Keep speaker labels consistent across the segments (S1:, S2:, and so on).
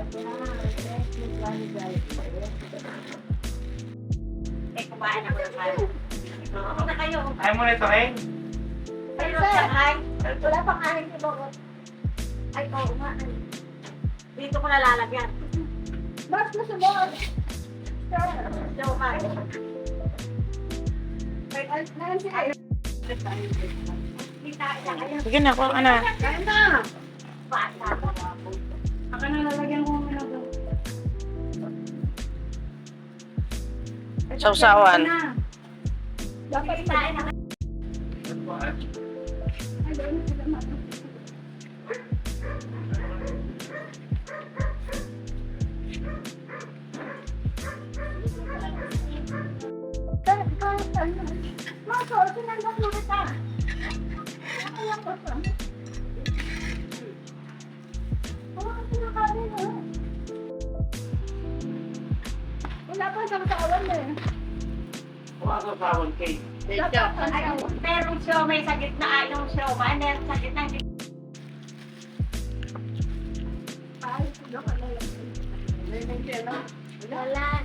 S1: Eh, kumain ako ng kayo. Ano na kayo? Ayaw mo nito, eh?
S2: Ay, sir, ay. Wala pang ahin si Bogot. Ay, oo nga. Eh.
S3: Dito ko nalalagyan.
S2: Mas mo sa Bogot. Sir. Show ka.
S4: Sige na, kuha ka na.
S2: Kaya na. Bata ka na. Baka nalalagyan ko
S4: Sausawan.
S2: Dapat itain na. Ay, doon sila mata. Sir, ikaw, ano? Maso,
S1: Kuha ka sa 1K.
S2: Dapat ang
S3: Ay, merong show may sa gitna. Ay, yung show may meron sa gitna. Hindi
S2: Ay, sila ka na.
S3: Wala.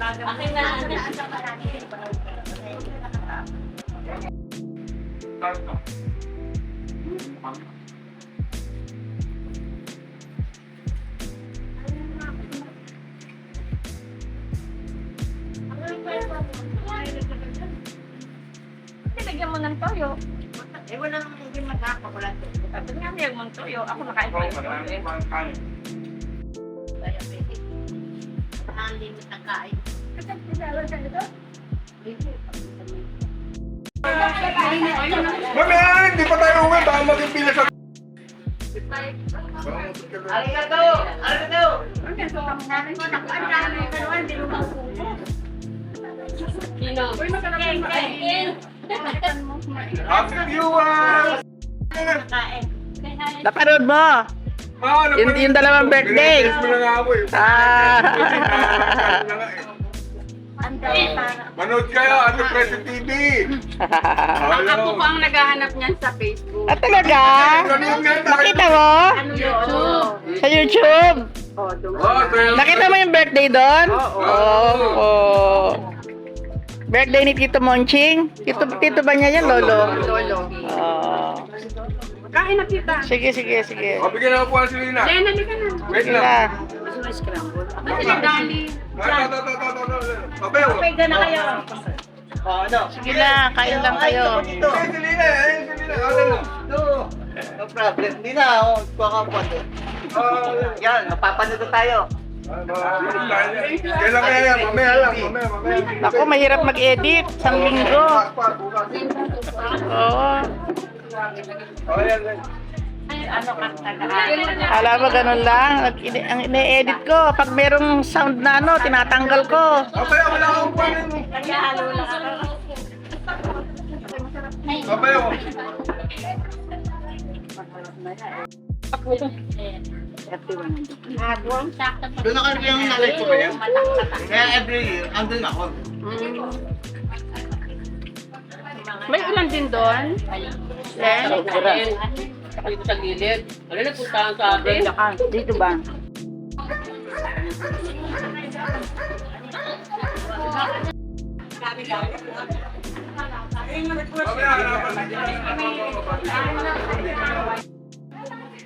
S3: Akin na.
S2: Nilagyan mo ng toyo.
S3: Eh, wala namang hindi magkakakulan.
S2: Sabi nga nilagyan mo ng toyo. Ako nakain pa yung toyo. eh.
S3: Kaya pwede. Na kain.
S2: Kasi sinalo siya nito.
S5: Mamaya, hindi pa tayo uwi. Baka maging pila sa...
S3: Arigato! Arigato!
S5: Happy viewers!
S4: Napanood mo.
S5: Ah,
S4: Yung, yung dalawang birthday.
S5: Pinag-test mo na nga ako eh.
S4: Ah.
S5: Manood kayo, Ate Preso TV.
S6: Ang apo ko ang naghahanap niyan sa Facebook.
S4: ah, talaga? Nakita mo?
S6: Ano YouTube?
S4: Sa YouTube?
S6: Oh, doon.
S5: Oh.
S4: Nakita mo yung birthday doon?
S5: Oo.
S4: Oo. Oh, Birthday ni Tito Monching? Tito, tito ba niya yan, Lolo?
S6: Lolo.
S4: Oo.
S6: Kain na kita.
S4: Sige, sige, sige.
S5: Oh, bigyan ako po ang silina.
S6: Jen, halika na.
S5: Wait
S4: Sige
S5: lang.
S4: na.
S6: Ako sila Dali.
S5: Ito, ito, ito, ito, ito. Abel.
S3: Pwede na kayo.
S4: Sige na, kain lang kayo.
S5: Ay, silina, ay, silina. Ano lang?
S7: No problem. Hindi na ako kakapot eh.
S5: Ah,
S7: Yan, mapapanood na tayo.
S5: Kailan kaya yan? Mamaya lang, mamaya, mamaya.
S4: Ako, mahirap mag-edit. Isang linggo. Oo.
S5: Oh.
S3: Ano?
S4: Alam mo, ganun lang. Ang ine-edit ko, pag merong sound na ano, tinatanggal ko.
S5: Abel, wala akong panin.
S3: Naghahalo lang ako.
S5: Abel, oh.
S7: Doon ako yung nalay ko ba yan? Kaya every year, andun ako.
S6: May ulan din doon. Jen?
S8: Dito sa gilid. Ano nagpuntahan sa atin?
S4: Dito ba?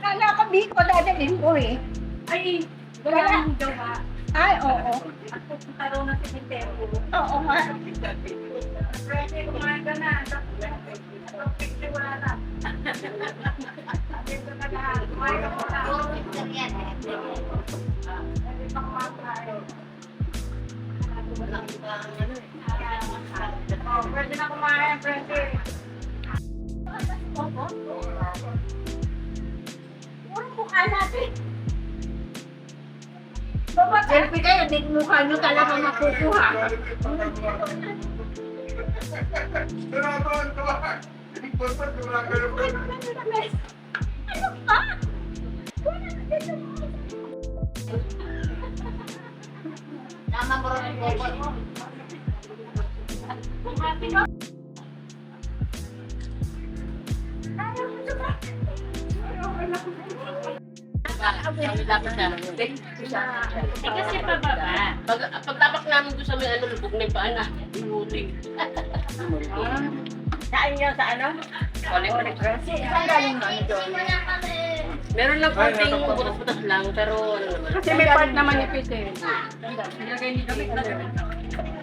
S2: Akala ko dito dadalhin ko eh.
S3: Ay,
S2: Wala.
S3: wala.
S2: Ay, oo.
S3: Taro na si Mitero.
S2: Oo nga.
S3: Pwede kumain ka na. Pwede wala na. Oh, pwede na kumain, pwede.
S2: Puro mukha natin. Baba, selfie kayo, di mukha nyo talaga makukuha.
S5: Tunaton, tuwa. Basta tumagalo pa.
S2: Ano ba? Tama mo rin mo.
S8: Kami dapat na.
S6: Eh, kasi pababa.
S8: Pag, pagtapak namin doon sa may ano, lubog na yung paa na. Inutik.
S3: Saan yun? Sa ano?
S8: Connect.
S3: Saan galing mo? Ano doon?
S8: Meron lang konting butas-butas lang, pero ano naman. Kasi may part na manipis eh. Nilagay ni David na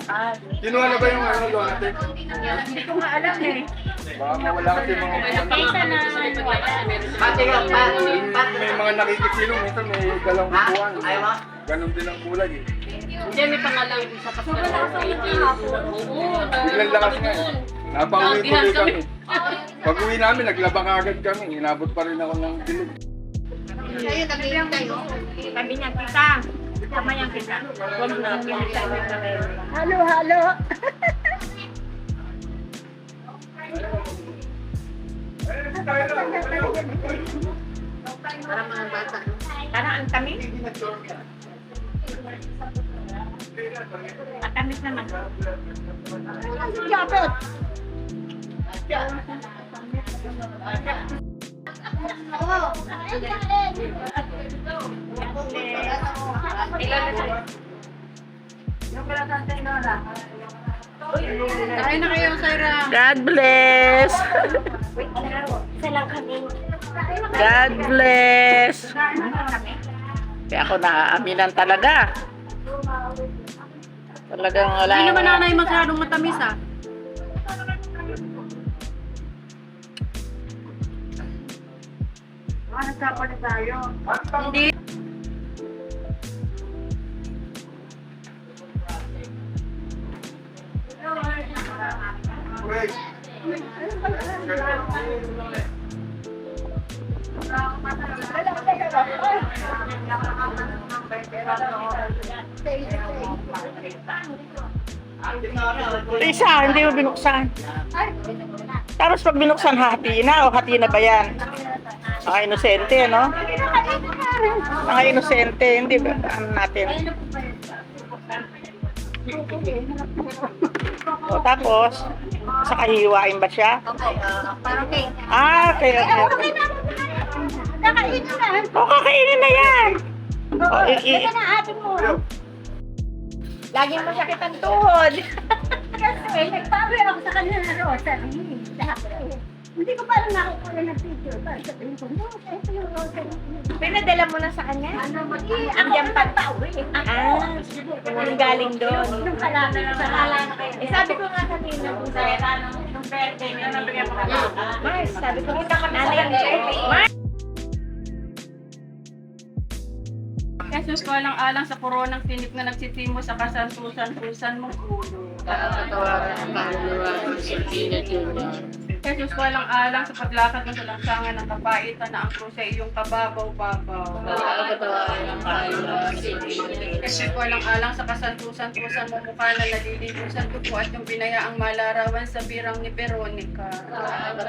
S5: Kinuha na ba yung ano doon natin?
S3: Hindi ko nga alam eh.
S5: Baka mawala kasi mga.
S8: Kaysa na meron siya.
S7: Pati nga, pa, pa,
S5: May mga nakikisilong, minsan may dalang
S7: Ha?
S5: upuan.
S7: Ayaw mo?
S5: Ganon din ang kulay eh.
S8: Hindi, may pangalang isa pa sa Oo,
S5: Biglang lakas nga eh. Napauwi tuloy
S8: kami.
S5: Pag uwi namin, naglaba agad kami. Inabot pa rin ako ng dilig.
S2: Kayo, naging kayo.
S3: Sabi niya, kita. Kamayan kita. Huwag na. Na kayo.
S2: Halo, halo.
S7: Parang mga bata.
S3: Parang ang tamis. Matamis naman.
S2: Japet. Oh, ay, kain.
S3: Na
S6: kayo, Sarah.
S4: God bless. God bless. Kaya ako naaaminan talaga. Talagang wala.
S6: Hindi naman nanay masyadong matamis ah.
S3: Ano sa na tayo?
S6: Hindi.
S5: Wait.
S4: Isa, hindi mo binuksan. Tapos pag binuksan, hati na o hati na ba yan? Mga inosente, no? Mga inosente, hindi ba? Ano natin? O tapos, sa kahiwain ba siya?
S2: Parang cake.
S4: Ah, kaya...
S2: Okay na. Nakain na.
S4: O, kakainin na yan! O, i- i-
S2: Ito na ate mo.
S3: Laging masakit ang tuhod.
S2: Kasi nagpawi ako sa kanya na rosary. Dahil, Hindi ko parang nakukuha ng picture. Parang sabihin ko, no, ito yung rosary.
S3: Pinadala mo na sa kanya?
S2: Ano, magi,
S3: Ang
S2: ang
S3: yan pa.
S2: pagpawi.
S3: Ah, yung galing doon.
S2: Nung kalaban sa kalaban kayo.
S3: Eh, sabi ko nga kanina kung sa nung birthday niya, nabigyan ko ka Mars, sabi ko, nanay ang Mars,
S6: Jesus ko alang-alang sa koronang tinik na nagsitimo sa kasantusan-tusan mong ulo.
S8: Katawaran ang kaluluwa ng silpina Junior.
S6: Jesus ko alang-alang sa paglakad mo sa langsangan ng kapaitan na ang krus sa iyong kababaw-babaw.
S8: Ng.
S6: Jesus ko alang-alang sa kasantusan-tusan mong mukha na naliligo sa dugo at yung binayaang malarawan sa birang ni Veronica.
S8: Ng.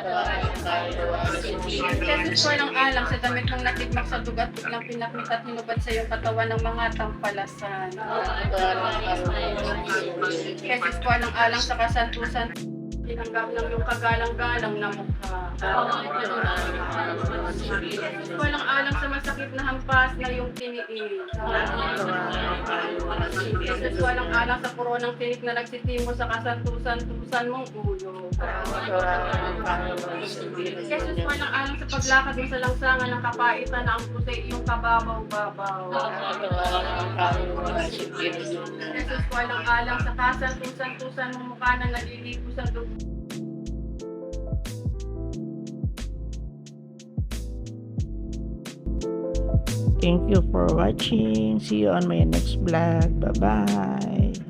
S6: Jesus ko alang-alang sa damit mong natigmak sa dugat biglang pinakmit at hinubad sa iyong katawan ng mga tampalasan.
S8: Ng.
S6: Jesus ko alang-alang sa kasantusan tinanggap ng iyong kagalang-galang na mukha. Ko alang-alang sa masakit na hampas na iyong tiniis. Jesus ko alang-alang sa koronang tinik na nagsitimo sa kasantusan-tusan mong ulo. Jesus ko alang-alang sa paglakad mo sa langsangan ng kapaitan na ang pusa iyong kababaw-babaw. Alang-alang sa kasantusan-tusan mong mukha na naliligo sa dugo.
S4: Thank you for watching. See you on my next vlog. Bye-bye.